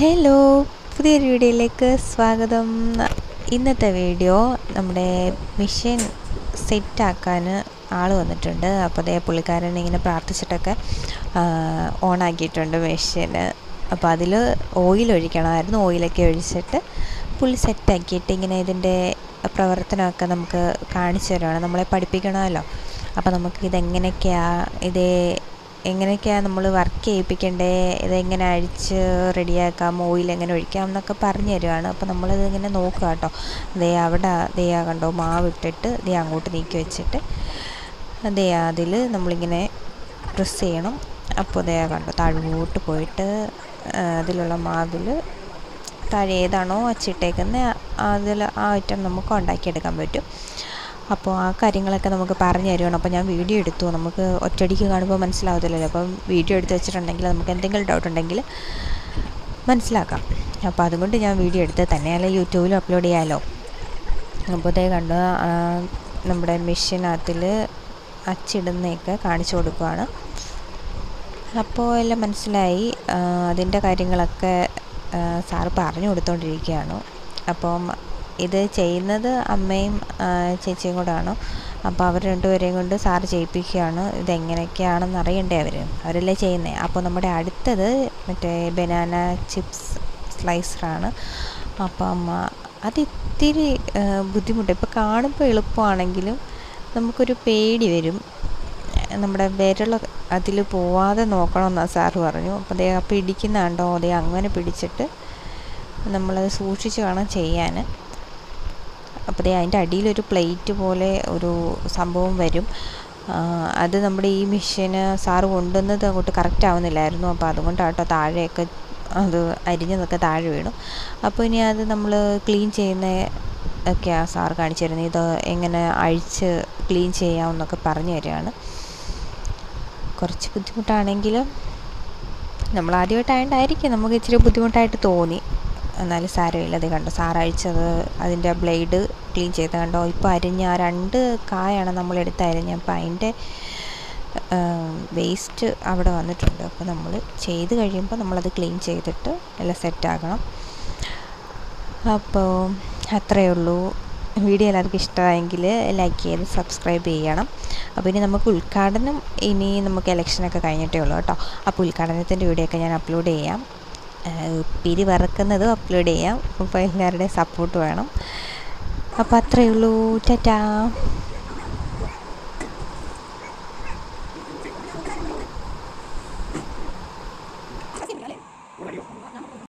Hello പുതിയൊരു വീഡിയോയിലേക്ക് സ്വാഗതം. ഇന്നത്തെ വീഡിയോ നമ്മുടെ മെഷീൻ സെറ്റാക്കാൻ ആൾ വന്നിട്ടുണ്ട്. അപ്പോൾ അതേ പുള്ളിക്കാരൻ ഇങ്ങനെ പ്രാർത്ഥിച്ചിട്ടൊക്കെ ഓണാക്കിയിട്ടുണ്ട് മെഷീന്. അപ്പോൾ അതിൽ ഓയിൽ ഒഴിക്കണമായിരുന്നു. ഓയിലൊക്കെ ഒഴിച്ചിട്ട് പുള്ളി സെറ്റാക്കിയിട്ട് ഇങ്ങനെ ഇതിന്റെ പ്രവർത്തനമൊക്കെ നമുക്ക് കാണിച്ചു തരുവാണ്. നമ്മളെ പഠിപ്പിക്കണമല്ലോ. അപ്പോൾ നമുക്ക് ഇതെങ്ങനെയൊക്കെയാണ് ഇതേ എങ്ങനെയൊക്കെയാണ് നമ്മൾ വർക്ക് ചെയ്യിപ്പിക്കേണ്ടേ? ഇതെങ്ങനെ അഴിച്ച് റെഡിയാക്കാം ഓയിൽ എങ്ങനെ ഒഴിക്കാം? എന്നൊക്കെ പറഞ്ഞു തരുവാണ്. അപ്പോൾ നമ്മളത് ഇങ്ങനെ നോക്കുക കേട്ടോ. ദേ അവിടെ ദേ ആ കണ്ടോ മാവിട്ടിട്ട് ദേ അങ്ങോട്ട് നീക്കി വെച്ചിട്ട് ദേ അതിൽ നമ്മളിങ്ങനെ പ്രസ് ചെയ്യണം. അപ്പോൾ ദേ കണ്ടോ താഴോട്ട് പോയിട്ട് അതിലുള്ള മാവിൽ താഴെ ഏതാണോ വച്ചിട്ടേക്കുന്നത് അതിൽ ആ ഐറ്റം നമുക്ക് ഉണ്ടാക്കിയെടുക്കാൻ പറ്റും. അപ്പോൾ ആ കാര്യങ്ങളൊക്കെ നമുക്ക് പറഞ്ഞു തരുവാണ്. അപ്പോൾ ഞാൻ വീഡിയോ എടുത്തു. നമുക്ക് ഒറ്റയടിക്ക് കാണുമ്പോൾ മനസ്സിലാവത്തില്ലല്ലോ. അപ്പം വീഡിയോ എടുത്ത് വെച്ചിട്ടുണ്ടെങ്കിൽ നമുക്ക് എന്തെങ്കിലും ഡൗട്ട് ഉണ്ടെങ്കിൽ മനസ്സിലാക്കാം. അപ്പോൾ അതുകൊണ്ട് ഞാൻ വീഡിയോ എടുത്ത് തന്നെയല്ല യൂട്യൂബിൽ അപ്ലോഡ് ചെയ്യാമല്ലോ അപ്പോൾ ഇതേ കണ്ട് നമ്മുടെ മെഷീനകത്തിൽ അച്ചിടുന്നതൊക്കെ കാണിച്ചു കൊടുക്കുവാണ്. അപ്പോൾ എല്ലാം മനസ്സിലായി. അതിന്റെ കാര്യങ്ങളൊക്കെ സാറ് പറഞ്ഞു കൊടുത്തുകൊണ്ടിരിക്കുകയാണ് അപ്പം ഇത് ചെയ്യുന്നത് അമ്മയും ചേച്ചിയും കൂടാണ്. അപ്പോൾ അവർ രണ്ടുപേരെയും കൊണ്ട് സാറ് ചെയ്യിപ്പിക്കുകയാണ്. ഇതെങ്ങനെയൊക്കെയാണെന്ന് അറിയണ്ടേ അവർ അവരല്ലേ ചെയ്യുന്നത് അപ്പോൾ നമ്മുടെ അടുത്തത് മറ്റേ ബനാന ചിപ്സ് സ്ലൈസറാണ്. അപ്പം അമ്മ ഇത്തിരി ബുദ്ധിമുട്ട്. ഇപ്പോൾ കാണുമ്പോൾ എളുപ്പമാണെങ്കിലും നമുക്കൊരു പേടി വരും. നമ്മുടെ വിരൽ അതിൽ പോവാതെ നോക്കണമെന്നാണ് സാറ് പറഞ്ഞു. അപ്പോൾ അതേ പിടിക്കുന്നുണ്ടോ? അതേ അങ്ങനെ പിടിച്ചിട്ട് നമ്മളത് സൂക്ഷിച്ച് വേണം ചെയ്യാൻ. അപ്പോൾ ദേ അതിന്റെ അടിയിലൊരു പ്ലേറ്റ് പോലെ ഒരു സംഭവം വരും. അത് നമ്മുടെ ഈ മെഷീന് സാറ് കൊണ്ടുവന്നത് അങ്ങോട്ട് കറക്റ്റ് ആവുന്നില്ലായിരുന്നു. അപ്പോൾ അതുകൊണ്ടാട്ടോ താഴെയൊക്കെ അത് അരിഞ്ഞതൊക്കെ താഴെ വീണു. അപ്പോൾ ഇനി അത് നമ്മൾ ക്ലീൻ ചെയ്യുന്ന ഒക്കെയാണ് സാർ കാണിച്ചു തരുന്നത് ഇത് എങ്ങനെ അഴിച്ച് ക്ലീൻ ചെയ്യാമെന്നൊക്കെ പറഞ്ഞു തരികയാണ്. കുറച്ച് ബുദ്ധിമുട്ടാണെങ്കിലും നമ്മൾ ആദ്യമായിട്ടായതുകൊണ്ടായിരിക്കും നമുക്ക് ഇച്ചിരി ബുദ്ധിമുട്ടായിട്ട് തോന്നി. എന്നാലും സാരമില്ല. അത് കണ്ടോ? സാറഴിച്ചത് അതിന്റെ ബ്ലേഡ് ക്ലീൻ ചെയ്ത് കണ്ടോ? ഇപ്പോൾ അരിഞ്ഞ ആ രണ്ട് കായാണ് നമ്മളെടുത്ത് അരിഞ്ഞ. അപ്പോൾ അതിന്റെ വേസ്റ്റ് അവിടെ വന്നിട്ടുണ്ട്. അപ്പോൾ നമ്മൾ ചെയ്ത് കഴിയുമ്പോൾ നമ്മളത് ക്ലീൻ ചെയ്തിട്ട് എല്ലാം സെറ്റാക്കണം അപ്പോൾ അത്രയേ ഉള്ളൂ. വീഡിയോ എല്ലാവർക്കും ഇഷ്ടമായെങ്കിൽ ലൈക്ക് ചെയ്ത് സബ്സ്ക്രൈബ് ചെയ്യണം. അപ്പോൾ ഇനി നമുക്ക് ഉദ്ഘാടനം ഇനി നമുക്ക് ഇലക്ഷനൊക്കെ കഴിഞ്ഞിട്ടേ ഉള്ളൂ കേട്ടോ. അപ്പോൾ ഉദ്ഘാടനത്തിന്റെ വീഡിയോ ഒക്കെ ഞാൻ അപ്ലോഡ് ചെയ്യാം. പിരി വറക്കുന്നതും അപ്ലോഡ് ചെയ്യാം. അപ്പോൾ എല്ലാവരുടെയും സപ്പോർട്ട് വേണം. അപ്പോൾ അത്രയേ ഉള്ളൂ. ടാറ്റാ.